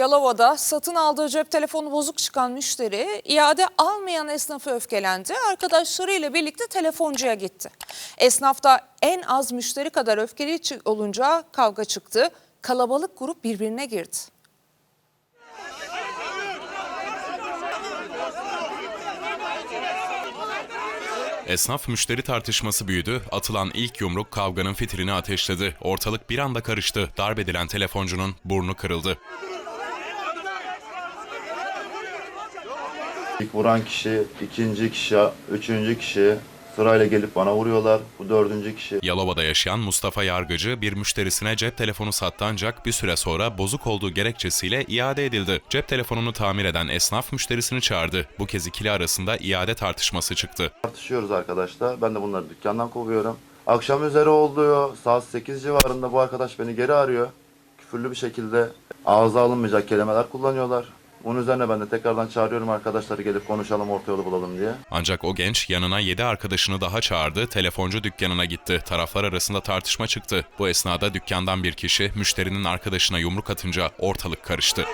Yalova'da satın aldığı cep telefonu bozuk çıkan müşteri iade almayan esnafı öfkelendi. Arkadaşlarıyla birlikte telefoncuya gitti. Esnafta en az müşteri kadar öfkeli olunca kavga çıktı. Kalabalık grup birbirine girdi. Esnaf müşteri tartışması büyüdü, atılan ilk yumruk kavganın fitilini ateşledi. Ortalık bir anda karıştı, darp edilen telefoncunun burnu kırıldı. İlk vuran kişi, ikinci kişi, üçüncü kişi sırayla gelip bana vuruyorlar. Bu dördüncü kişi. Yalova'da yaşayan Mustafa Yargıcı bir müşterisine cep telefonu sattı ancak bir süre sonra bozuk olduğu gerekçesiyle iade edildi. Cep telefonunu tamir eden esnaf müşterisini çağırdı. Bu kez ikili arasında iade tartışması çıktı. Tartışıyoruz arkadaşlar. Ben de bunları dükkandan kovuyorum. Akşam üzeri oluyor. Saat 8 civarında bu arkadaş beni geri arıyor. Küfürlü bir şekilde ağza alınmayacak kelimeler kullanıyorlar. Bunun üzerine ben de tekrardan çağırıyorum arkadaşları gelip konuşalım orta yolu bulalım diye. Ancak o genç yanına 7 arkadaşını daha çağırdı, telefoncu dükkanına gitti. Taraflar arasında tartışma çıktı. Bu esnada dükkandan bir kişi müşterinin arkadaşına yumruk atınca ortalık karıştı.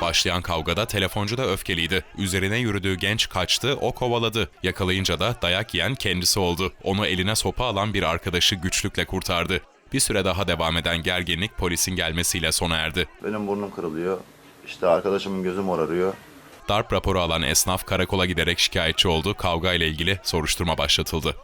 Başlayan kavgada telefoncu da öfkeliydi. Üzerine yürüdüğü genç kaçtı, o kovaladı. Yakalayınca da dayak yiyen kendisi oldu. Onu eline sopa alan bir arkadaşı güçlükle kurtardı. Bir süre daha devam eden gerginlik polisin gelmesiyle sona erdi. Benim burnum kırılıyor. İşte arkadaşımın gözü morarıyor. Darp raporu alan esnaf karakola giderek şikayetçi oldu. Kavga ile ilgili soruşturma başlatıldı.